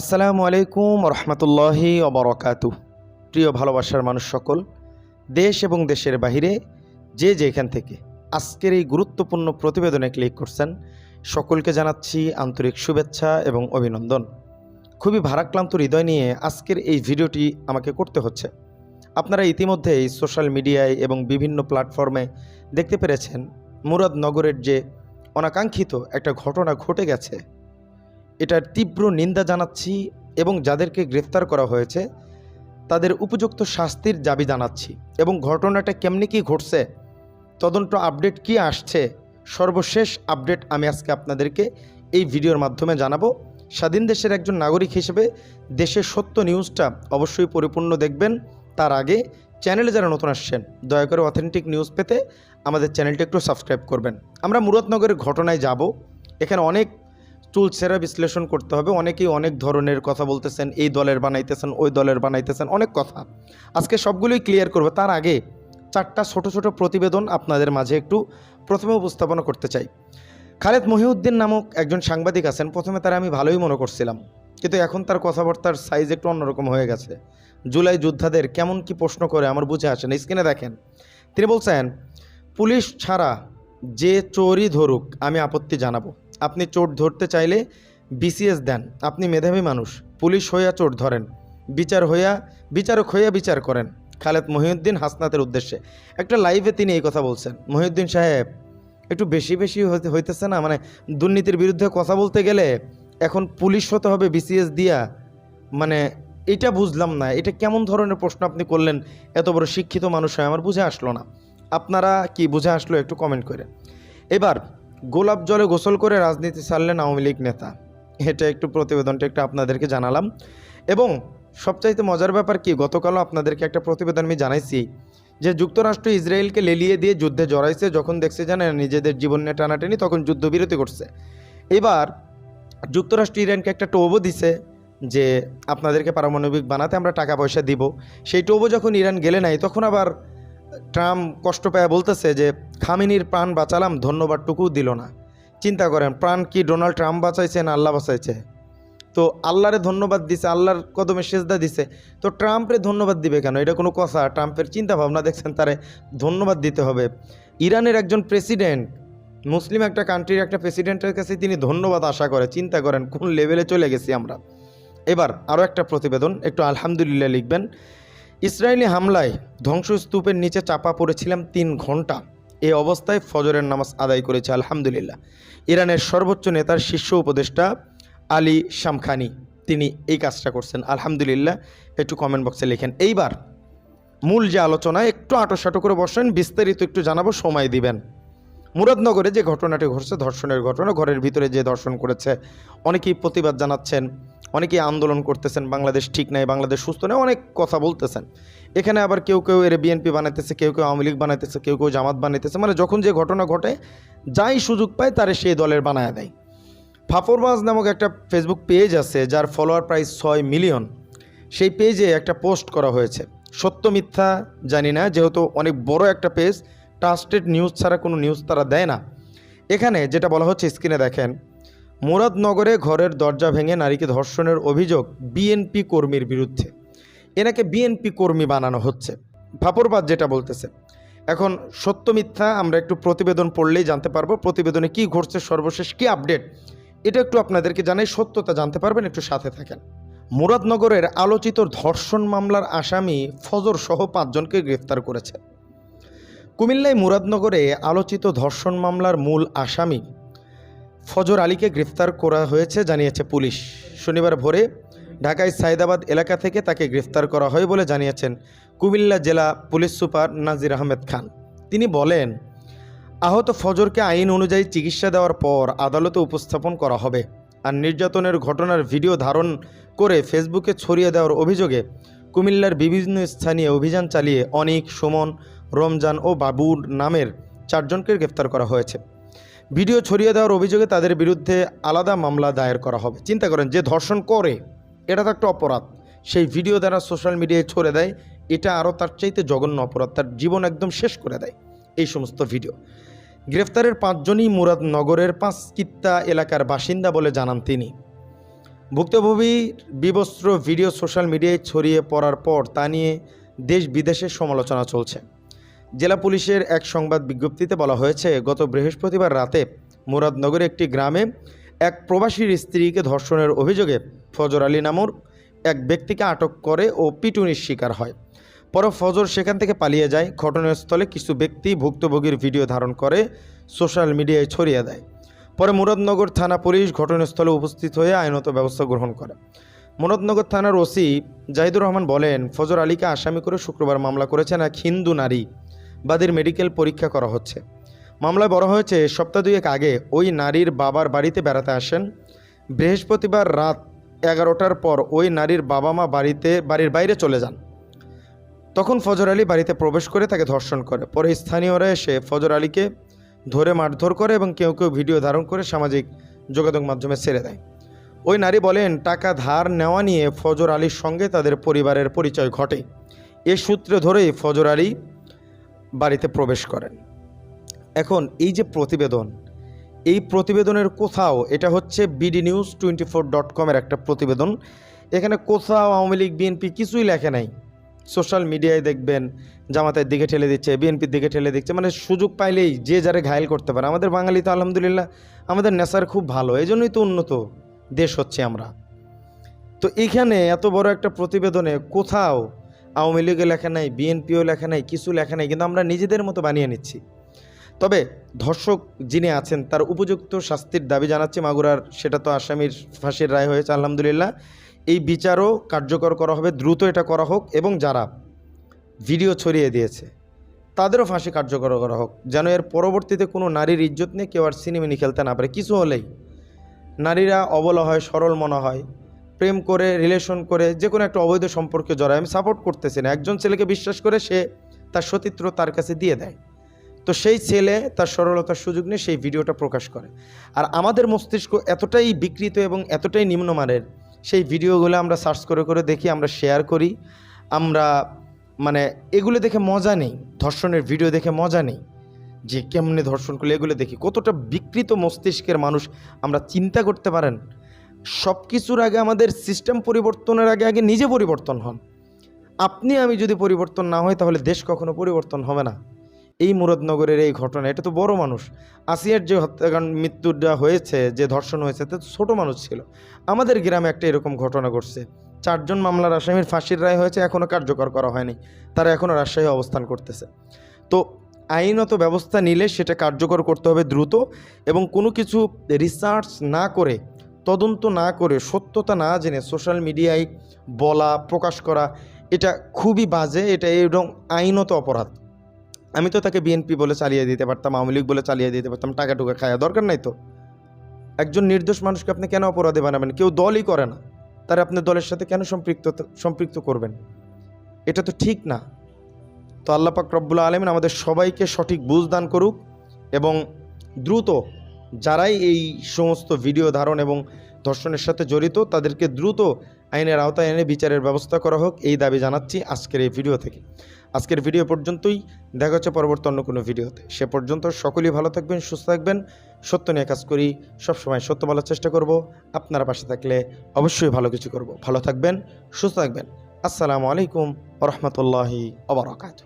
আসসালামু আলাইকুম রহমতুল্লাহি অবরকাতু প্রিয় ভালোবাসার মানুষ সকল, দেশ এবং দেশের বাহিরে যে যেখান থেকে আজকের এই গুরুত্বপূর্ণ প্রতিবেদনে ক্লিক করছেন, সকলকে জানাচ্ছি আন্তরিক শুভেচ্ছা এবং অভিনন্দন। খুবই ভারাক্লান্ত হৃদয় নিয়ে আজকের এই ভিডিওটি আমাকে করতে হচ্ছে। আপনারা ইতিমধ্যেই সোশ্যাল মিডিয়ায় এবং বিভিন্ন প্ল্যাটফর্মে দেখতে পেরেছেন মুরাদনগরের যে অনাকাঙ্ক্ষিত একটা ঘটনা ঘটে গেছে। এটার তীব্র নিন্দা জানাচ্ছি এবং যাদেরকে গ্রেফতার করা হয়েছে, তাদের উপযুক্ত শাস্তির দাবি জানাচ্ছি। এবং ঘটনাটা কেমনি কি ঘটছে, তদন্ত আপডেট কি আসছে, সর্বশেষ আপডেট আমি আজকে আপনাদেরকে এই ভিডিওর মাধ্যমে জানাব। স্বাধীন দেশের একজন নাগরিক হিসেবে দেশের সত্য নিউজটা অবশ্যই পরিপূর্ণ দেখবেন। তার আগে চ্যানেলে যারা নতুন আসছেন, দয়া করে অথেন্টিক নিউজ পেতে আমাদের চ্যানেলটি একটু সাবস্ক্রাইব করবেন। আমরা মুরাদনগরের ঘটনায় যাব। এখানে অনেক চুলছেরা বিশ্লেষণ করতে হবে। অনেকেই অনেক ধরনের কথা বলতেছেন, এই দলের বানাইতেছেন, ওই দলের বানাইতেছেন, অনেক কথা। আজকে সবগুলোই ক্লিয়ার করবে। তার আগে চারটা ছোট ছোট প্রতিবেদন আপনাদের মাঝে একটু প্রথমে উপস্থাপনা করতে চাই। খালেদ মহিউদ্দিন নামক একজন সাংবাদিক আছেন। প্রথমে তারা আমি ভালোই মনে করছিলাম, কিন্তু এখন তার কথাবার্তার সাইজ একটু অন্যরকম হয়ে গেছে। জুলাই যোদ্ধাদের কেমন কি প্রশ্ন করে আমার বুঝে আসে না। স্ক্রিনে দেখেন, তিনি বলছেন, পুলিশ ছাড়া যে চোরই ধরুক, আমি আপত্তি জানাব। আপনি চোর ধরতে চাইলে বিসিএস দেন। আপনি মেধাবী মানুষ, পুলিশ হইয়া চোর ধরেন। বিচার হইয়া, বিচারক হইয়া বিচার করেন। খালেদ মহিউদ্দিন হাসনাতের উদ্দেশ্যে। একটা লাইভে তিনি এই কথা বলছেন। মহিউদ্দিন সাহেব, একটু বেশি বেশি হইতে- হইতেছে না? মানে দুর্নীতির বিরুদ্ধে কথা বলতে গেলে এখন পুলিশ হতে হবে বিসিএস দিয়া। মানে এটা বুঝলাম না। এটা কেমন ধরনের প্রশ্ন আপনি করলেন? এত বড় শিক্ষিত মানুষ হয় আমার বুঝে আসলো না। আপনারা কি বুঝে আসলো একটু কমেন্ট করে এবার গোলাপ জলে গোসল করে রাজনীতি ছাড়লেন আওয়ামী লীগ নেতা। এটা একটু প্রতিবেদনটা একটু আপনাদেরকে জানালাম। এবং সবচাইতে মজার ব্যাপার কি, গতকালও আপনাদেরকে একটা প্রতিবেদন আমি জানাইছি যে যুক্তরাষ্ট্র ইসরায়েলকে লেলিয়ে দিয়ে যুদ্ধে জড়াইছে, যখন দেখছে জানেন নিজেদের জীবন নিয়ে টানাটানি, তখন যুদ্ধবিরতি করছে। এবার যুক্তরাষ্ট্র ইরানকে একটা টোবো দিছে যে আপনাদেরকে পারমাণবিক বানাতে আমরা টাকা পয়সা দিব। সেই টোবো যখন ইরান গেলে নাই, তখন আবার ট্রাম্প কষ্ট পায় বলতেছে যে, খামিনির প্রাণ বাঁচালাম ধন্যবাদটুকু দিল না। চিন্তা করেন, প্রাণ কি ডোনাল্ড ট্রাম্প বাঁচাইছে না আল্লাহ বাঁচাইছে? তো আল্লাহরে ধন্যবাদ দিছে, আল্লাহর কদমে সেজদা দিছে। তো ট্রাম্পরে ধন্যবাদ দিবে কেন? এটা কোনো কথা। ট্রাম্পের চিন্তা ভাবনা দেখছেন, তারে ধন্যবাদ দিতে হবে। ইরানের একজন প্রেসিডেন্ট, মুসলিম একটা কান্ট্রির একটা প্রেসিডেন্টের কাছে তিনি ধন্যবাদ আশা করে। চিন্তা করেন, কোন লেভেলে চলে গেছি আমরা? এবার আরও একটা প্রতিবেদন, একটু আলহামদুলিল্লাহ লিখবেন। ইসরায়েলি হামলায় ধ্বংসস্তূপের নিচে চাপা পড়েছিলাম তিন ঘণ্টা এ অবস্থায় ফজরের নামাজ আদায় করেছে আলহামদুলিল্লাহ। ইরানের সর্বোচ্চ নেতার শীর্ষ উপদেষ্টা আলী শামখানি, তিনি এই কাজটা করছেন। আলহামদুলিল্লাহ, একটু কমেন্ট বক্সে লেখেন। এইবার মূল যে আলোচনা একটু আটোসাটো করে বসেন, বিস্তারিত একটু জানাব, সময় দিবেন। মুরাদনগরে যে ঘটনাটি ঘটছে, ধর্ষণের ঘটনা, ঘরের ভিতরে যে ধর্ষণ করেছে, অনেকেই প্রতিবাদ জানাচ্ছেন। অনেকেই আন্দোলন করতেছেন, বাংলাদেশ ঠিক নাই, বাংলাদেশ সুস্থ নেই, অনেক কথা বলতেছেন। এখানে আবার কেউ কেউ এর বিএনপি বানাইতেছে, কেউ কেউ আওয়ামী লীগ বানাইতেছে, কেউ কেউ জামাত বানাইতেছে মানে যখন যে ঘটনা ঘটে, যাই সুযোগ পায় তারে সেই দলের বানায় দেয়। ফাফরবাজ নামক একটা ফেসবুক পেজ আছে, যার ফলোয়ার প্রায় ছয় মিলিয়ন। সেই পেজে একটা পোস্ট করা হয়েছে। সত্য, মিথ্যা জানি না, যেহেতু অনেক বড় একটা পেজ ট্রাস্টেড নিউজ ছাড়া কোনো নিউজ তারা দেয় না। এখানে যেটা বলা হচ্ছে স্ক্রিনে দেখেন মুরাদনগরে ঘরের দরজা ভেঙে নারীকে ধর্ষণের অভিযোগ বিএনপি কর্মীর বিরুদ্ধে। এনাকে বিএনপি কর্মী বানানো হচ্ছে। ফাপরবাদ যেটা বলতেছে। এখন সত্য মিথ্যা আমরা একটু প্রতিবেদন পড়লেই জানতে পারব। প্রতিবেদনে কি ঘটছে, সর্বশেষ কি আপডেট, এটা একটু আপনাদেরকে জানাই। সত্যতা জানতে পারবেন, একটু সাথে থাকেন। মুরাদনগরের আলোচিত ধর্ষণ মামলার আসামি ফজর সহ পাঁচজনকে গ্রেফতার করেছে। কুমিল্লায় মুরাদনগরে আলোচিত ধর্ষণ মামলার মূল আসামি ফজর আলীকে গ্রেফতার করা হয়েছে জানিয়েছে পুলিশ। শনিবার ভোরে ঢাকায় সাইদাবাদ এলাকা থেকে তাকে গ্রেফতার করা হয় বলে জানিয়েছেন কুমিল্লা জেলা পুলিশ সুপার নাজির আহমেদ খান। তিনি বলেন, আহত ফজরকে আইন অনুযায়ী চিকিৎসা দেওয়ার পর আদালতে উপস্থাপন করা হবে। আর নির্যাতনের ঘটনার ভিডিও ধারণ করে ফেসবুকে ছড়িয়ে দেওয়ার অভিযোগে কুমিল্লার বিভিন্ন স্থানীয় অভিযান চালিয়ে অনিক, সুমন, রমজান ও বাবুর নামের চারজনকে গ্রেফতার করা হয়েছে। ভিডিও ছড়িয়ে দেওয়ার অভিযোগে তাদের বিরুদ্ধে আলাদা মামলা দায়ের করা হবে। চিন্তা করেন যে ধর্ষণ করে, এটা তো একটা অপরাধ। সেই ভিডিও দ্বারা সোশ্যাল মিডিয়ায় ছড়ে দেয়, এটা আরও তার চাইতে জঘন্য অপরাধ, তার জীবন একদম শেষ করে দেয় এই সমস্ত ভিডিও। গ্রেফতারের পাঁচজনই মুরাদনগরের পাঁচ কিত্তা এলাকার বাসিন্দা বলে জানান তিনি। ভুক্তভোগীর বিবস্ত্র ভিডিও সোশ্যাল মিডিয়ায় ছড়িয়ে পড়ার পর তা নিয়ে দেশ বিদেশের সমালোচনা চলছে। জেলা পুলিশের এক সংবাদ বিজ্ঞপ্তিতে বলা হয়েছে, গত বৃহস্পতিবার রাতে মুরাদনগরে একটি গ্রামে এক প্রবাসীর স্ত্রীকে ধর্ষণের অভিযোগে ফজর আলী নামক এক ব্যক্তিকে আটক করে ও পিটুনির শিকার হয়। পরে ফজর সেখান থেকে পালিয়ে যায়। ঘটনাস্থলে কিছু ব্যক্তি ভুক্তভোগীর ভিডিও ধারণ করে, সোশ্যাল মিডিয়ায় ছড়িয়ে দেয়। পরে মুরাদনগর থানা পুলিশ ঘটনাস্থলে উপস্থিত হয়ে আইনত ব্যবস্থা গ্রহণ করে। মুরাদনগর থানার ওসি জাহিদুর রহমান বলেন, ফজর আলীকে আসামি করে শুক্রবার মামলা করেছেন এক হিন্দু নারী। বাদীর মেডিকেল পরীক্ষা করা হচ্ছে। মামলায় বড় হয়েছে, সপ্তাহ দুয়েক আগে ওই নারীর বাবার বাড়িতে বেড়াতে আসেন। বৃহস্পতিবার রাত এগারোটার পর ওই নারীর বাবা মা বাড়িতে, বাড়ির বাইরে চলে যান। তখন ফজর আলী বাড়িতে প্রবেশ করে তাকে ধর্ষণ করে। পরে স্থানীয়রা এসে ফজর আলীকে ধরে মারধর করে এবং কেউ কেউ ভিডিও ধারণ করে সামাজিক যোগাযোগ মাধ্যমে ছেড়ে দেয়। ওই নারী বলেন, টাকা ধার নেওয়া নিয়ে ফজর আলীর সঙ্গে তাদের পরিবারের পরিচয় ঘটে। এ সূত্রে ধরেই ফজর আলী বাড়িতে প্রবেশ করেন। এখন এই যে প্রতিবেদন, এই প্রতিবেদনের কোথাও, এটা হচ্ছে BD news twenty four dot কমের একটা প্রতিবেদন। এখানে কোথাও আওয়ামী লীগ বিএনপি কিছুই লেখে নাই। সোশ্যাল মিডিয়ায় দেখবেন, জামাতের দিকে ঠেলে দিচ্ছে বিএনপির দিকে ঠেলে দিচ্ছে মানে সুযোগ পাইলেই যে যারে ঘায়ল করতে পারে। আমাদের বাঙালি তো আলহামদুলিল্লাহ, আমাদের নেশার খুব ভালো এই জন্যই তো উন্নত দেশ হচ্ছে আমরা। তো এইখানে এত বড় একটা প্রতিবেদনে কোথাও আওয়ামী লীগও লেখা নাই, বিএনপিও লেখা নাই, কিছু লেখা নাই, কিন্তু আমরা নিজেদের মতো বানিয়ে নিচ্ছি। তবে ধর্ষক যিনি আছেন, তার উপযুক্ত শাস্তির দাবি জানাচ্ছে মাগুরার, সেটা তো আসামির ফাঁসির রায় হয়েছে, আলহামদুলিল্লাহ। এই বিচারও কার্যকর করা হবে, দ্রুত এটা করা হোক এবং যারা ভিডিও ছড়িয়ে দিয়েছে, তাদেরও ফাঁসি কার্যকর করা হোক, যেন এর পরবর্তীতে কোনো নারীর ইজ্জত নিয়ে কেউ আর সিনেমিনি খেলতে না পারে। কিছু হলেই নারীরা অবলা হয়, সরল মনে হয় প্রেম করে রিলেশন করে যে কোনো একটা অবৈধ সম্পর্কে জড়ায়। আমি সাপোর্ট করতেছি না। একজন ছেলেকে বিশ্বাস করে সে তার সতীত্র তার কাছে দিয়ে দেয়। তো সেই ছেলে তার সরলতার সুযোগ নিয়ে সেই ভিডিওটা প্রকাশ করে। আর আমাদের মস্তিষ্ক এতটাই বিকৃত এবং এতটাই নিম্নমানের সেই ভিডিওগুলো আমরা সার্চ করে করে দেখি, আমরা শেয়ার করি। আমরা মানে এগুলো দেখে মজা নেই। ধর্ষণের ভিডিও দেখে মজা নেই। যে কেমনে ধর্ষণ করলে, এগুলো দেখি। কতটা বিকৃত মস্তিষ্কের মানুষ আমরা চিন্তা করতে পারেন? সব কিছুর আগে আমাদের সিস্টেম পরিবর্তনের আগে আগে নিজে পরিবর্তন হন। আপনি, আমি যদি পরিবর্তন না হয় তাহলে দেশ কখনো পরিবর্তন হবে না। এই মুরাদনগরের এই ঘটনা, এটা তো বড় মানুষ। আসিয়ার যে হত্যাকাণ্ড মৃত্যুটা হয়েছে, যে ধর্ষণ হয়েছে তা ছোটো মানুষ ছিল। আমাদের গ্রামে একটা এরকম ঘটনা ঘটছে। চারজন মামলার আসামির ফাঁসির রায় হয়েছে এখনও কার্যকর করা হয়নি। তারা এখনও রাজশাহী অবস্থান করতেছে। তো আইনত ব্যবস্থা নিলে সেটা কার্যকর করতে হবে দ্রুত এবং কোনো কিছু রিসার্চ না করে তদন্ত না করে সত্যতা না জেনে সোশ্যাল মিডিয়ায় বলা, প্রকাশ করা, এটা খুবই বাজে, এটা এবং আইনত অপরাধ। আমি তো তাকে বিএনপি বলে চালিয়ে দিতে পারতাম, আওয়ামী লীগ বলে চালিয়ে দিতে পারতাম, টাকা টুকা খাওয়া দরকার নাই তো। একজন নির্দোষ মানুষকে আপনি কেন অপরাধে বানাবেন? কেউ দলই করে না। তার আপনি দলের সাথে কেন সম্পৃক্ত সম্পৃক্ত করবেন? এটা তো ঠিক না। তো আল্লাহ পাক রব্বুল আলমিন আমাদের সবাইকে সঠিক বুঝ দান করুক এবং দ্রুত যারাই এই সমস্ত ভিডিও ধারণ এবং ধর্ষণের সাথে জড়িত, তাদেরকে দ্রুত আইনের আওতায় এনে বিচারের ব্যবস্থা করা হোক, এই দাবি জানাচ্ছি আজকের এই ভিডিও থেকে। আজকের ভিডিও পর্যন্তই, দেখা হচ্ছে পরবর্তী অন্য কোনো ভিডিওতে। সে পর্যন্ত সকলেই ভালো থাকবেন, সুস্থ থাকবেন, সত্য নিয়ে কাজ করি, সবসময় সত্য বলার চেষ্টা করব, আপনারা পাশে থাকলে অবশ্যই ভালো কিছু করব। ভালো থাকবেন, সুস্থ থাকবেন। আসসালামু আলাইকুম রহমতুল্লাহি আবরকাত